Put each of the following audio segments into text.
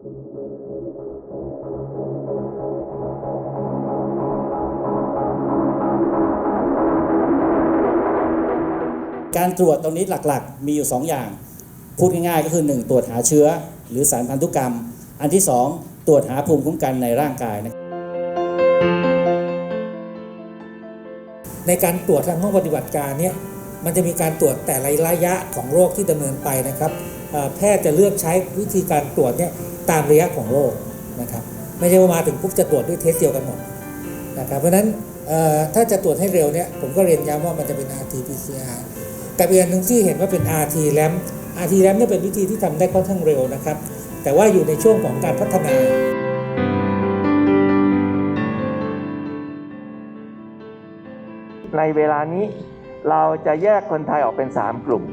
การตรวจตรงนี้หลักๆ มีอยู่ 2 อย่าง พูดง่ายๆ ก็คือ 1 ตรวจหาเชื้อ หรือสารพันธุกรรม อันที่ 2 ตรวจหาภูมิคุ้มกันในร่างกายนะในการตรวจทางห้องปฏิบัติการเนี่ยมันจะมีการตรวจแต่ละระยะของโรคที่ดำเนินไปนะครับ แพทย์จะเลือกใช้วิธีการตรวจเนี่ยตามระยะของโรคนะครับไม่ใช่ว่ามาถึงปุ๊บจะตรวจด้วยเทสเดียวกันหมดนะครับเพราะฉะนั้นถ้าจะตรวจให้เร็วเนี่ยผมก็เรียนย้ำว่ามันจะเป็น RT-PCR กับอีกอันหนึ่งที่เห็นว่าเป็น RT-RAM RT-RAM เนี่ยเป็นวิธีที่ทำได้ค่อนข้างเร็วนะครับ แต่ว่าอยู่ในช่วงของการพัฒนาในเวลานี้เราจะแยกคนไทยออกเป็น 3 กลุ่ม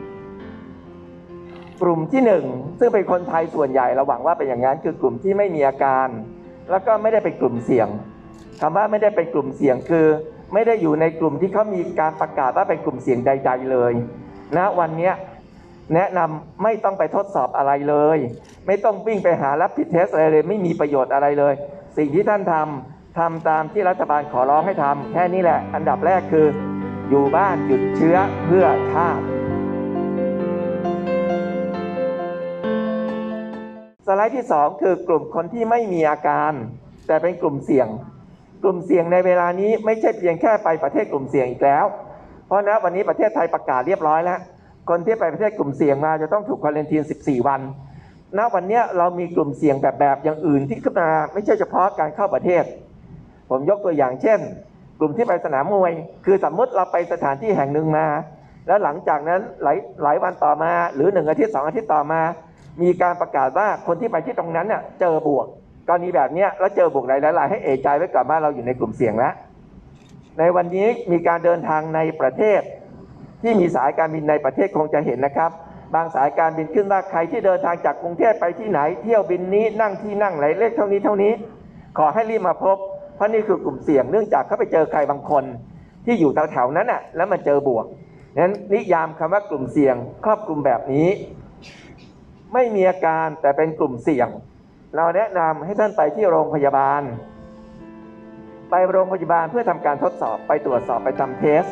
กลุ่มที่ 1 ซึ่งเป็นคนไทยส่วนใหญ่เราหวังว่าเป็นอย่างนั้นคือกลุ่มที่ไม่มีอาการ แล้วก็ไม่ได้เป็นกลุ่มเสี่ยงคำว่าไม่ได้เป็นกลุ่มเสี่ยงคือ ไม่ได้อยู่ในกลุ่มที่เขามีการประกาศว่าเป็นกลุ่มเสี่ยงใด ๆเลยณวันนี้แนะนำไม่ต้องไปทดสอบอะไรเลย ไม่ต้องวิ่งไปหารับผิดเทสอะไรเลย ไม่มีประโยชน์อะไรเลย สิ่งที่ท่านทำทำตามที่รัฐบาลขอร้องให้ทำแค่นี้แหละ อันดับแรกคือ อยู่บ้านหยุดเชื้อเพื่อชาติ สไลด์ที่ 2 คือกลุ่มคนที่ไม่มีอาการ แต่เป็นกลุ่มเสี่ยง กลุ่มเสี่ยงในเวลานี้ไม่ใช่เพียงแค่ไปประเทศกลุ่มเสี่ยงอีกแล้ว เพราะนะวันนี้ประเทศไทยประกาศเรียบร้อยแล้ว คนที่ไปประเทศกลุ่มเสี่ยงมาจะต้องถูกควอลันทีน 14 วันณวันนี้เรามีกลุ่มเสี่ยงแบบแบบอย่างอื่นที่ขึ้นมาไม่ใช่เฉพาะการเข้าประเทศ ผมยกตัวอย่างเช่น กลุ่มที่ไปสนามมวย คือสมมติเราไปสถานที่แห่งหนึ่งมา แล้วหลังจากนั้นหลายหลายวันต่อมา หรือหนึ่งอาทิตย์สองอาทิตย์ต่อมา มีการประกาศว่าคนที่ไปที่ตรงนั้นเนี่ยเจอบวกกรณีแบบนี้แล้วเจอบวกหลายๆให้เอะใจไว้ก่อนว่าเราอยู่ในกลุ่มเสี่ยงแล้วในวันนี้มีการเดินทางในประเทศ ที่มีสายการบินในประเทศคงจะเห็นนะครับ บางสายการบินขึ้นว่าใครที่เดินทางจากกรุงเทพไปที่ไหน เที่ยวบินนี้นั่งที่นั่งไหนเลขเท่านี้เท่านี้ ขอให้รีบมาพบ เพราะนี่คือกลุ่มเสี่ยงเนื่องจากเขาไปเจอใครบางคน ที่อยู่แถวๆนั้นน่ะแล้วมาเจอบวกนั้นนิยามคำว่ากลุ่มเสี่ยงครอบคลุมแบบนี้ ไม่มีอาการแต่เป็นกลุ่มเสี่ยง เราแนะนำให้ท่านไปที่โรงพยาบาล ไปโรงพยาบาลเพื่อทำการทดสอบไปตรวจสอบไปทำเทส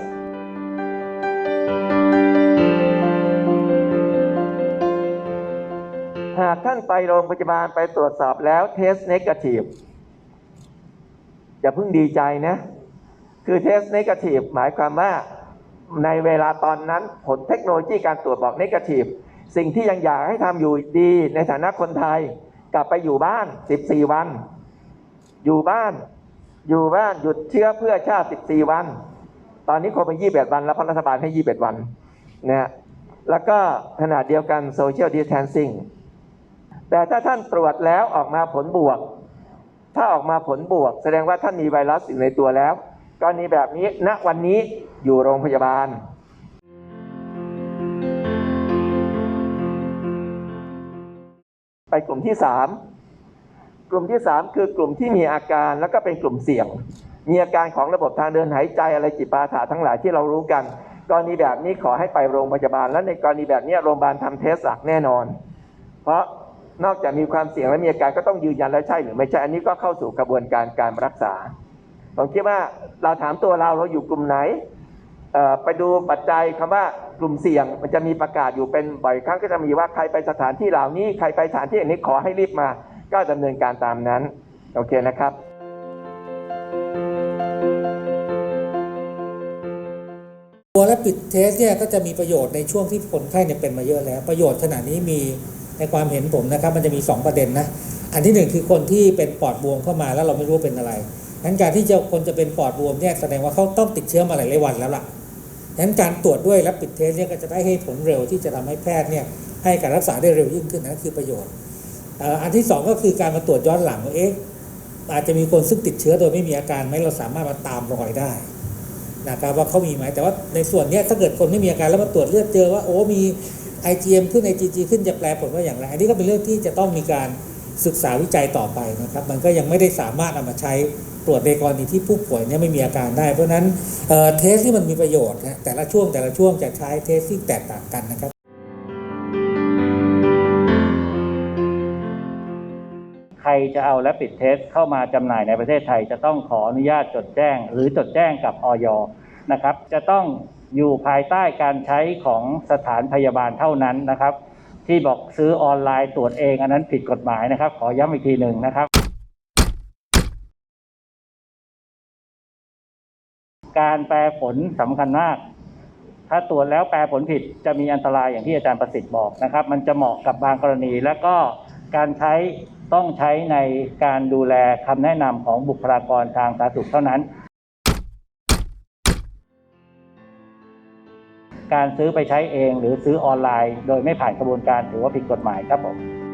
หากท่านไปโรงพยาบาลไปตรวจสอบแล้วเทสเนกาทีฟอย่าเพิ่งดีใจนะ คือเทสเนกาทีฟหมายความว่าในเวลาตอนนั้นผลเทคโนโลยีการตรวจบอกเนกาทีฟ สิ่งที่ยังอยากให้ทำอยู่ดีในฐานะคนไทย กลับไปอยู่บ้าน 14 วัน อยู่บ้าน อยู่บ้านหยุดเชื้อเพื่อชาติ 14 วัน ตอนนี้คงเป็น21 วัน แล้วพรัฐบาลให้ 21 วันนะแล้วก็ขนาดเดียวกันโซเชียลดิส a ทนซิ่งแต่ถ้าท่านตรวจแล้วออกมาผลบวก ถ้าออกมาผลบวก แสดงว่าท่านมีไวรัสอยู่ในตัวแล้วกรณีแบบนี้ณวันนี้อยู่โรงพยาบาล กลุ่มที่สามกลุ่มที่สามคือกลุ่มที่มีอาการแล้วก็เป็นกลุ่มเสี่ยง มีอาการของระบบทางเดินหายใจอะไรจิตปาถะทั้งหลายที่เรารู้กันกรณีแบบนี้ขอให้ไปโรงพยาบาล และในกรณีแบบนี้โรงพยาบาลทำเทสหลักแน่นอน เพราะนอกจากมีความเสี่ยงและมีอาการก็ต้องยืนยันและใช่หรือไม่ใช่อันนี้ก็เข้าสู่กระบวนการการรักษาผมคิดว่าเราถามตัวเราเราอยู่กลุ่มไหน ไปดูปัจจัยคำว่ากลุ่มเสี่ยงมันจะมีประกาศอยู่เป็นบ่อยครั้งก็จะมีว่าใครไปสถานที่เหล่านี้ใครไปสถานที่อันนี้ขอให้รีบมา ก็ดำเนินการตามนั้นโอเคนะครับตัวและปิดเทสเนี่ยก็จะมีประโยชน์ในช่วงที่คนไข้เนี่ยเป็นมาเยอะแล้ว ประโยชน์ขณะนี้มีในความเห็นผมนะครับ มันจะมี 2 ประเด็นนะอันที่หนึ่งคือคนที่เป็นปอดบวมเข้ามาแล้วเราไม่รู้เป็นอะไรงั้นการที่จะคนจะเป็นปอดบวมเนี่ยแสดงว่าเขาต้องติดเชื้อมาหลายวันแล้วล่ะ ดังนั้นการตรวจด้วยและปิดเทสเนี่ยก็จะได้ให้ผลเร็วที่จะทำให้แพทย์เนี่ยให้การรักษาได้เร็วยิ่งขึ้นนะคือประโยชน์ อันที่สองก็คือการมาตรวจย้อนหลังว่าเอ๊ะอาจจะมีคนซึ่งติดเชื้อโดยไม่มีอาการไหมเราสามารถมาตามรอยได้นะครับว่าเขามีไหมแต่ว่าในส่วนนี้ถ้าเกิดคนไม่มีอาการแล้วมาตรวจเลือดเจอว่าโอ้มี IgM ขึ้น IgG ขึ้นจะแปลผลว่าอย่างไร อันนี้ก็เป็นเรื่องที่จะต้องมีการศึกษาวิจัยต่อไปนะครับ มันก็ยังไม่ได้สามารถเอามาใช้ ตรวจในกรณีที่ผู้ป่วยเนี่ยไม่มีอาการได้ เพราะนั้นเเทสที่มันมีประโยชน์นะแต่ละช่วงแต่ละช่วงจะใช้เทสที่แตกต่างกันนะครับใครจะเอาและปิดเทสเข้ามาจำหน่ายในประเทศไทย จะต้องขออนุญาตจดแจ้ง หรือจดแจ้งกับออยนะครับ จะต้องอยู่ภายใต้การใช้ของสถานพยาบาลเท่านั้นนะครับ ที่บอกซื้อออนไลน์ตรวจเองอันนั้นผิดกฎหมายนะครับ ขอย้ำอีกทีหนึ่งนะครับ การแปลผลสำคัญมาก ถ้าตรวจแล้วแปลผลผิดจะมีอันตรายอย่างที่อาจารย์ประสิทธิ์บอกนะครับ มันจะเหมาะกับบางกรณี และก็การใช้ต้องใช้ในการดูแลคำแนะนำของบุคลากรทางสาธารณสุขเท่านั้น การซื้อไปใช้เองหรือซื้อออนไลน์ โดยไม่ผ่านกระบวนการถือว่าผิดกฎหมายครับผม